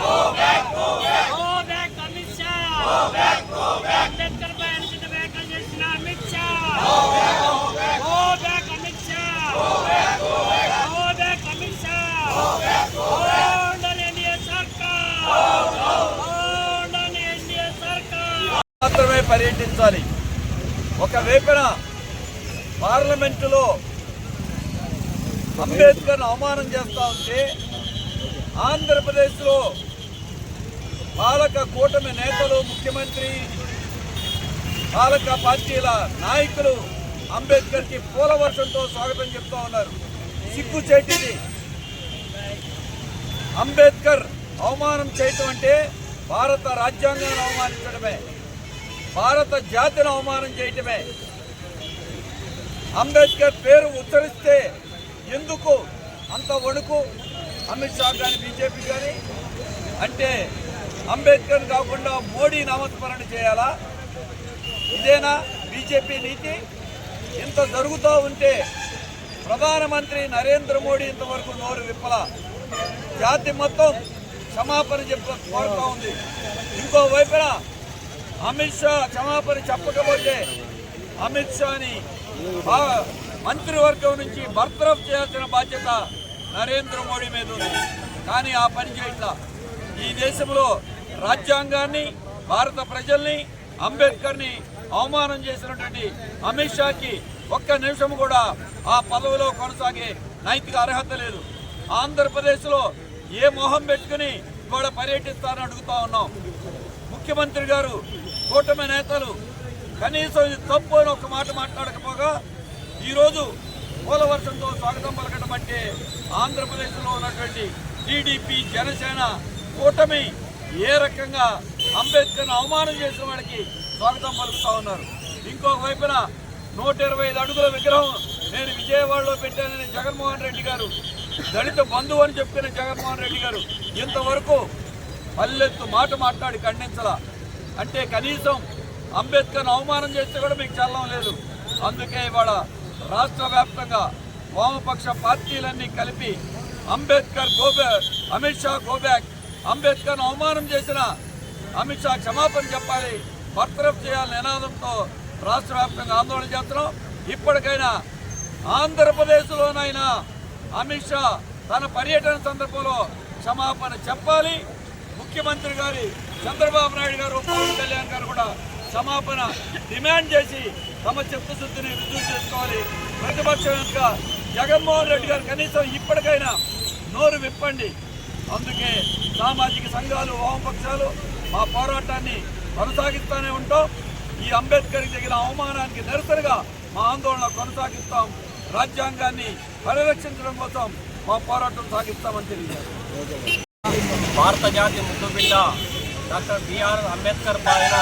Go back, go back. Ambedkar పై అనుచిత చేసిన అమిత్ షా. మాత్రమే పర్యటించాలి. ఒకవైపున పార్లమెంటులో అంబేద్కర్ను అవమానం చేస్తా ఉంటే ఆంధ్రప్రదేశ్లో పాలక కూటమి నేతలు ముఖ్యమంత్రి పాలక పార్టీల నాయకులు అంబేద్కర్కి పూల వర్షంతో స్వాగతం చెప్తా ఉన్నారు. సిగ్గు చేటిది. అంబేద్కర్ అవమానం చేయటం అంటే భారత రాజ్యాంగాన్ని అవమానించడమే. భారత జాతిని అవమానం చేయటమే. అంబేద్కర్ పేరు ఉచ్చరిస్తే ఎందుకు అంత వణుకు? అమిత్ షా కానీ బీజేపీ కానీ అంటే అంబేద్కర్ కాకుండా మోడీ నామస్మరణ చేయాలా? ఇదేనా బీజేపీ నీతి? ఇంత జరుగుతూ ఉంటే ప్రధానమంత్రి నరేంద్ర మోడీ ఇంతవరకు నోరు విప్పల? జాతి మొత్తం క్షమాపణ చెప్ప కోరుతా ఉంది. ఇంకో వైపున అమిత్ షా క్షమాపణ చెప్పకపోతే అమిత్ షాని మంత్రివర్గం నుంచి బర్తరఫ్ చేయాల్సిన బాధ్యత నరేంద్ర మోడీ మీద ఉంది. కానీ ఆ పని చేయట్లా. ఈ దేశంలో రాజ్యాంగాన్ని భారత ప్రజల్ని అంబేద్కర్ని అవమానం చేసినటువంటి అమిత్ షాకి ఒక్క నిమిషం కూడా ఆ పదవిలో కొనసాగే నైతిక అర్హత లేదు. ఆంధ్రప్రదేశ్లో ఏ మొహం పెట్టుకుని ఇవాళ పర్యటిస్తారని అడుగుతా ఉన్నాం. ముఖ్యమంత్రి గారు కూటమి నేతలు కనీసం ఇది తప్పు అని ఒక మాట మాట్లాడకపోగా ఈరోజు పూలవర్షంతో స్వాగతం పలకడం అంటే ఆంధ్రప్రదేశ్లో ఉన్నటువంటి టీడీపీ జనసేన కూటమి ఏ రకంగా అంబేద్కర్ను అవమానం చేసిన వాడికి స్వాగతం పలుకుతా ఉన్నారు. ఇంకొక వైపున నూట ఇరవై ఐదు అడుగుల విగ్రహం నేను విజయవాడలో పెట్టానని జగన్మోహన్ రెడ్డి గారు దళిత బంధువు అని చెప్తున్న జగన్మోహన్ రెడ్డి గారు ఇంతవరకు పల్లెత్తు మాట మాట్లాడి ఖండించలా. అంటే కనీసం అంబేద్కర్ అవమానం చేస్తే కూడా మీకు చల్లం లేదు. అందుకే ఇవాళ రాష్ట్ర వ్యాప్తంగా వామపక్ష పార్టీలన్నీ కలిపి Ambedkar go back Amit Shah go back అంబేద్కర్ను అవమానం చేసిన అమిత్ షా క్షమాపణ చెప్పాలి బర్తరఫ్ చేయాలని నినాదంతో రాష్ట్ర వ్యాప్తంగా ఆందోళన చేస్తున్నాం. ఇప్పటికైనా ఆంధ్రప్రదేశ్లోనైనా అమిత్ షా తన పర్యటన సందర్భంలో క్షమాపణ చెప్పాలి. ముఖ్యమంత్రి గారి చంద్రబాబు నాయుడు గారు పవన్ కళ్యాణ్ గారు కూడా క్షమాపణ డిమాండ్ చేసి తమ చిత్తశుద్ధిని రుజువు చేసుకోవాలి. ప్రతిపక్ష యొక్క జగన్మోహన్ రెడ్డి గారు కనీసం ఇప్పటికైనా నోరు విప్పండి. అందుకే సామాజిక సంఘాలు వామపక్షాలు మా పోరాటాన్ని కొనసాగిస్తూనే ఉంటాం. ఈ అంబేద్కర్కి జరిగిన అవమానానికి నిరసనగా మా ఆందోళన కొనసాగిస్తాం. రాజ్యాంగాన్ని పరిరక్షించడం కోసం మా పోరాటం సాగిస్తామని తెలియజేస్తాం భారత జాతి ముద్దుబిడ్డ డాక్టర్ బిఆర్ అంబేద్కర్ పైన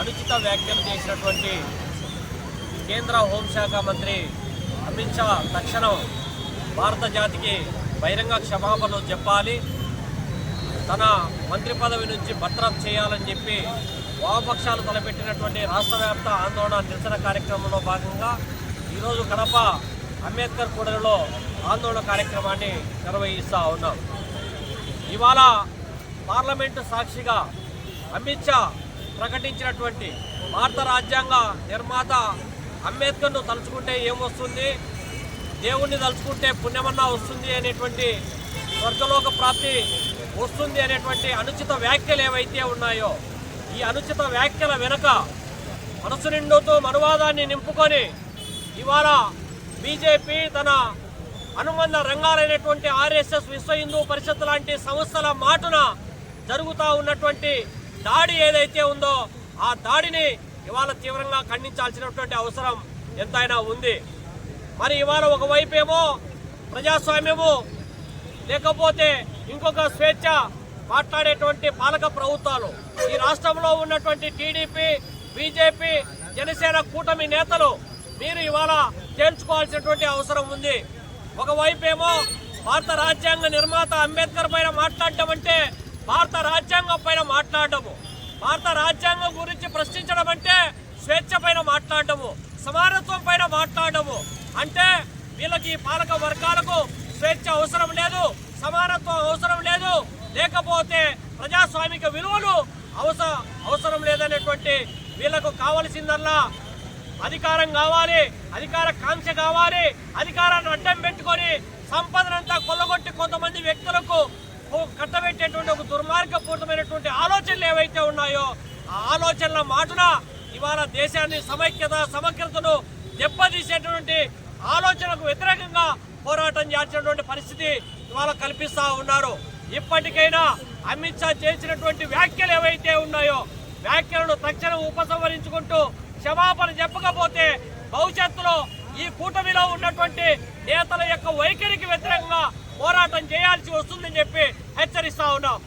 అనుచిత వ్యాఖ్యలు చేసినటువంటి కేంద్ర హోంశాఖ మంత్రి అమిత్ షా తక్షణం భారత జాతికి బహిరంగ క్షమాపణలు చెప్పాలి. తన మంత్రి పదవి నుంచి బర్తరఫ్ చేయాలని చెప్పి వామపక్షాలు తలపెట్టినటువంటి రాష్ట్ర వ్యాప్త ఆందోళన నిరసన కార్యక్రమంలో భాగంగా ఈరోజు కడప అంబేద్కర్ కూడలిలో ఆందోళన కార్యక్రమాన్ని నిర్వహిస్తూ ఉన్నాం. ఇవాళ పార్లమెంటు సాక్షిగా అమిత్ షా ప్రకటించినటువంటి భారత రాజ్యాంగ నిర్మాత అంబేద్కర్ను తలుచుకుంటే ఏమొస్తుంది దేవుణ్ణి తలుచుకుంటే పుణ్యమన్నా వస్తుంది అనేటువంటి స్వర్గలోక ప్రాప్తి వస్తుంది అనేటువంటి అనుచిత వ్యాఖ్యలు ఏవైతే ఉన్నాయో ఈ అనుచిత వ్యాఖ్యల వెనుక మనసు నిండుతో మనువాదాన్ని నింపుకొని ఇవాళ బీజేపీ తన అనుబంధ రంగాలైనటువంటి ఆర్ఎస్ఎస్ విశ్వ హిందూ పరిషత్ లాంటి సంస్థల మాటున జరుగుతూ ఉన్నటువంటి దాడి ఏదైతే ఉందో ఆ దాడిని ఇవాళ తీవ్రంగా ఖండించాల్సినటువంటి అవసరం ఎంతైనా ఉంది. మరి ఇవాళ ఒకవైపేమో ప్రజాస్వామ్యము లేకపోతే ఇంకొక స్వేచ్ఛ మాట్లాడేటువంటి పాలక ప్రభుత్వాలు. ఈ రాష్ట్రంలో ఉన్నటువంటి టీడీపీ బీజేపీ జనసేన కూటమి నేతలు మీరు ఇవాళ తేల్చుకోవాల్సినటువంటి అవసరం ఉంది. ఒకవైపేమో భారత రాజ్యాంగ నిర్మాత అంబేద్కర్ పైన మాట్లాడటం అంటే భారత రాజ్యాంగం పైన మాట్లాడటము భారత రాజ్యాంగం గురించి ప్రశ్నించడం అంటే స్వేచ్ఛ పైన మాట్లాడటము సమానత్ వీళ్ళకి ఈ పాలక వర్గాలకు స్వేచ్ఛ అవసరం లేదు సమానత్వం అవసరం లేదు. లేకపోతే ప్రజాస్వామిక విలువలు అవస అవసరం లేదనేటువంటి వీళ్ళకు కావలసిందల్లా అధికారం కావాలి అధికార కాంక్ష కావాలి అధికారాన్ని అడ్డం పెట్టుకొని సంపదనంతా కొల్లగొట్టి కొంతమంది వ్యక్తులకు కట్టబెట్టేటువంటి ఒక దుర్మార్గపూరితమైనటువంటి ఆలోచనలు ఏవైతే ఉన్నాయో ఆ ఆలోచనల మాటున ఇవాళ దేశాన్ని సమైక్యత సమగ్రతను దెబ్బతీసేటువంటి ఆలోచనకు వ్యతిరేకంగా పోరాటం చేసినటువంటి పరిస్థితి ఇవాళ కల్పిస్తా ఉన్నారు. ఇప్పటికైనా అమిత్ షా చేసినటువంటి వ్యాఖ్యలు ఏవైతే ఉన్నాయో వ్యాఖ్యలను తక్షణం ఉపసంహరించుకుంటూ క్షమాపణ చెప్పకపోతే భవిష్యత్తులో ఈ కూటమిలో ఉన్నటువంటి నేతల యొక్క వైఖరికి వ్యతిరేకంగా పోరాటం చేయాల్సి వస్తుందని చెప్పి హెచ్చరిస్తా ఉన్నాం.